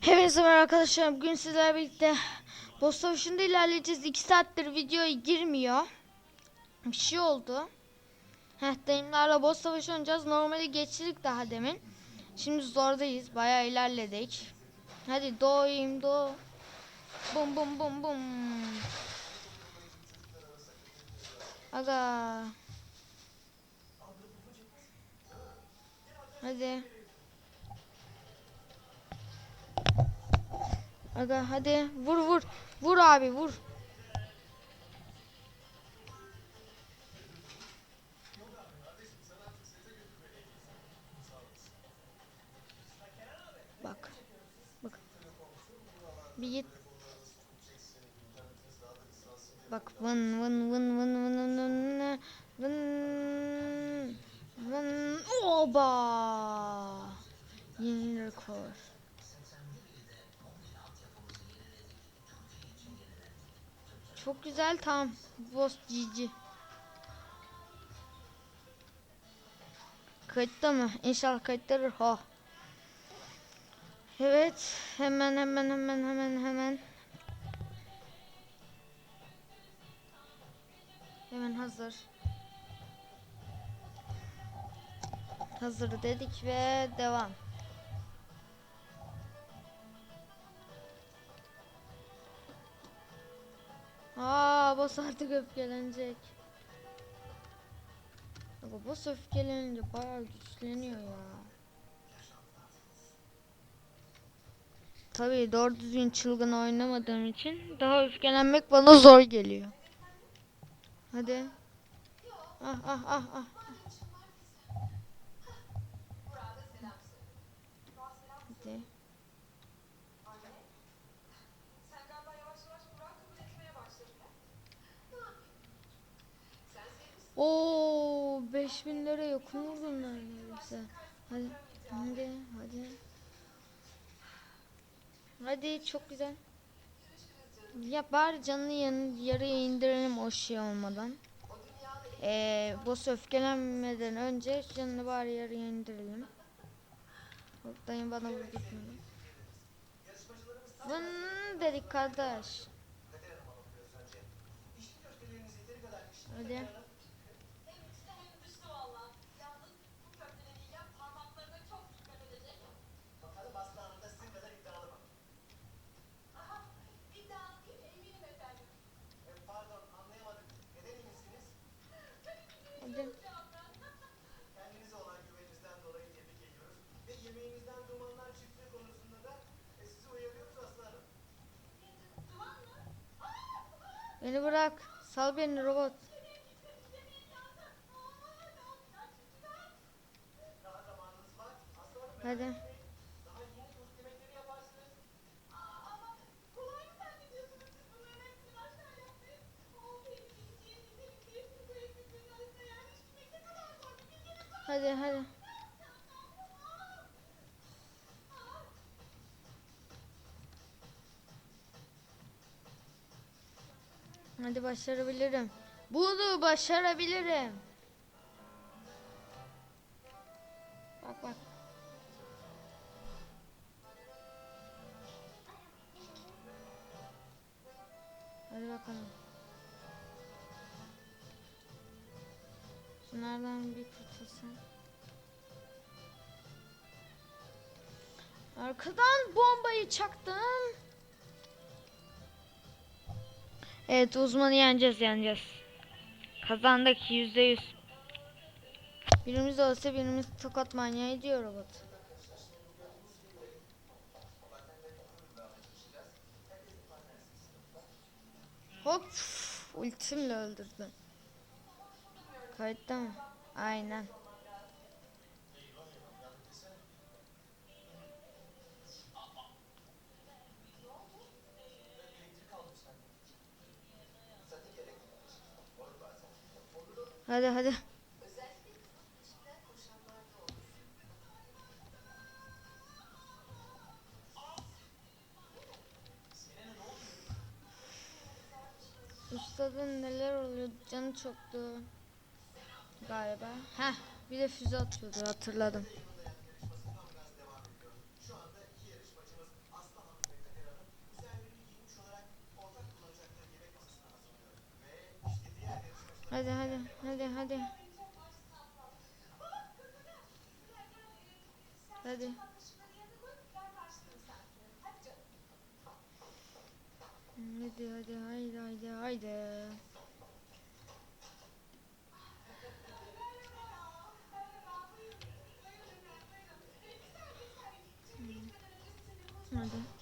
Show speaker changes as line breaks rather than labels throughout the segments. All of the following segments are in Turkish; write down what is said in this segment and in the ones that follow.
Hepinize merhaba arkadaşlar. Bugün sizlerle birlikte Boss Savaşı'nda ilerleyeceğiz. 2 saattir videoya girmiyor. Bir şey oldu. Heh dayımlarla Boss Savaşı oynayacağız. Normali geçtik daha demin. Şimdi zordayız. Bayağı ilerledik. Hadi doğayım doğ. Bum bum bum bum. Aga. Hadi. Aga hadi vur vur. Vur abi vur. Bak. Bak. Bir git. Bak vın vın vın vın vın vın vın vın vın oba yeni rekor. Çok güzel tam. Boss GG. Kayıtta mı? İnşallah kayıttadır. Ha. Evet. Hemen hemen hemen hemen hemen. Hemen hazır. Hazır dedik ve devam. Aa boss artık öfkelenecek. Aga boss öfkelenince bayağı güçleniyor ya. Tabii doğru düzgün çılgın oynamadığım için daha öfkelenmek bana zor geliyor. Hadi. Ah ah ah ah. Hadi. Oo 5000 lira yakın vurdum neredeyse. Hadi hadi hadi. Hadi çok güzel. Ya bari canını yarıya indirelim o şey olmadan. Ee, boss öfkelenmeden önce canını bari yarıya indirelim. Dayım bana vur gitmedi. Vın dedik kardeş. Hadi. Beni bırak. Sal beni robot. Hadi. Hadi hadi. Hadi başarabilirim. Bunu başarabilirim. Bak bak. Hadi bakalım. Şunlardan bir kurtulsun. Arkadan bombayı çaktım. Evet uzmanı yeneceğiz yeneceğiz. Kazandık yüzde yüz. Birimiz olsa birimiz tokat manyağı diyor robot. Hop ultimle öldürdü. Kayıtta mı? Aynen. Hadi hadi. Üstadın neler oluyor? Canı çoktu. Galiba. Heh, bir de füze atıyordu hatırladım.
Hadi hadi hadi hadi. Hadi. Hadi hadi haydi haydi haydi. Hadi.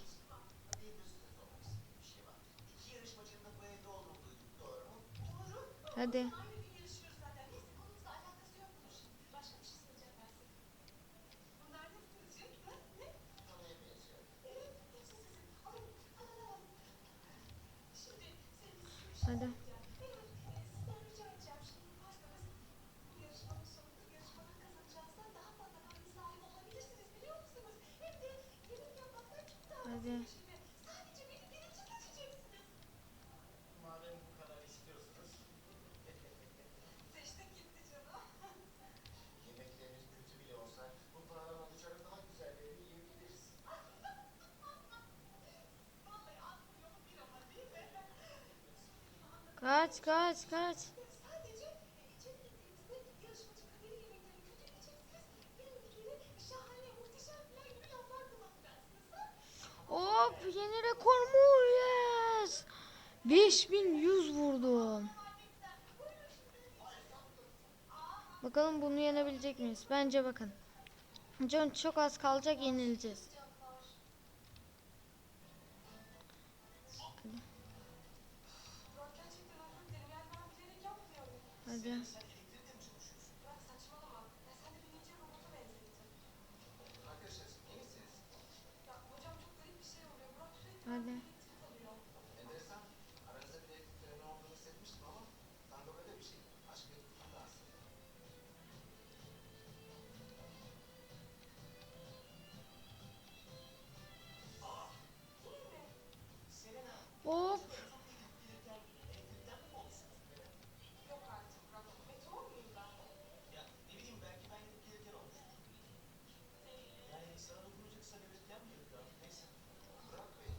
Hadi. Hadi. Hadi. Kaç kaç kaç. Hop yeni rekor mu? Yes. 5100 vurdum. Bakalım bunu yenebilecek miyiz? Bence bakın. Can çok az kalacak yenileceğiz.
Misiniz?
Hadi.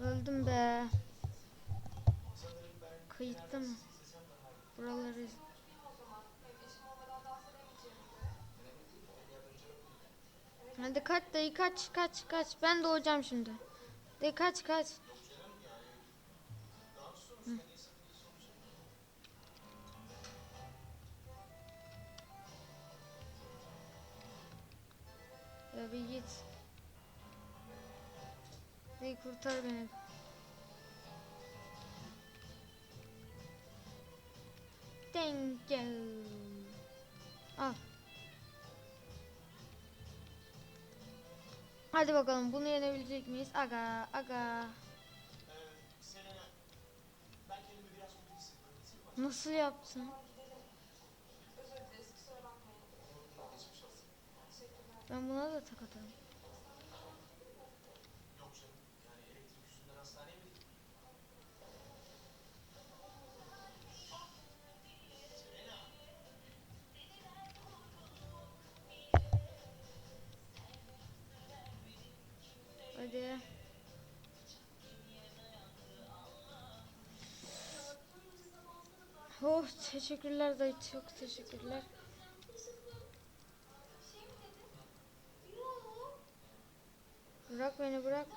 Öldüm be.
iyi.
Buraları Hadi kaç dayı kaç kaç kaç. Ben doğacağım şimdi. Dayı kaç kaç. Kurtar beni. Thank you. Al. Hadi bakalım bunu yenebilecek miyiz? Aga aga. Nasıl yaptın? Ben buna da tak atarım. Oh teşekkürler dayı çok teşekkürler. Bırak beni bırak.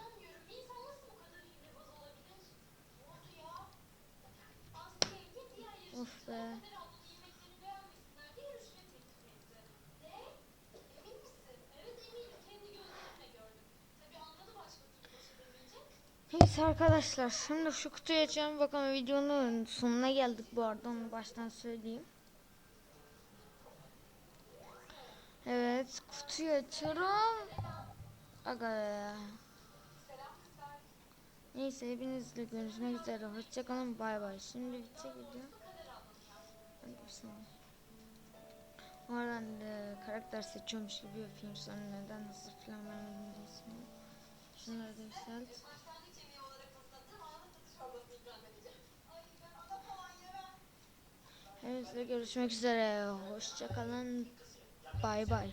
Neyse arkadaşlar şimdi şu kutuyu açalım bakalım videonun sonuna geldik bu arada onu baştan söyleyeyim. Evet kutuyu açıyorum. Aga. Neyse hepinizle görüşmek üzere. Hoşçakalın bay bay. Şimdi bitecek video. Oradan e, karakter seçiyormuş gibi yapayım sonra neden hızlı falan vermedim ismini. Şunları da yükselt. Hepinizle görüşmek üzere. Hoşçakalın. Bay bay.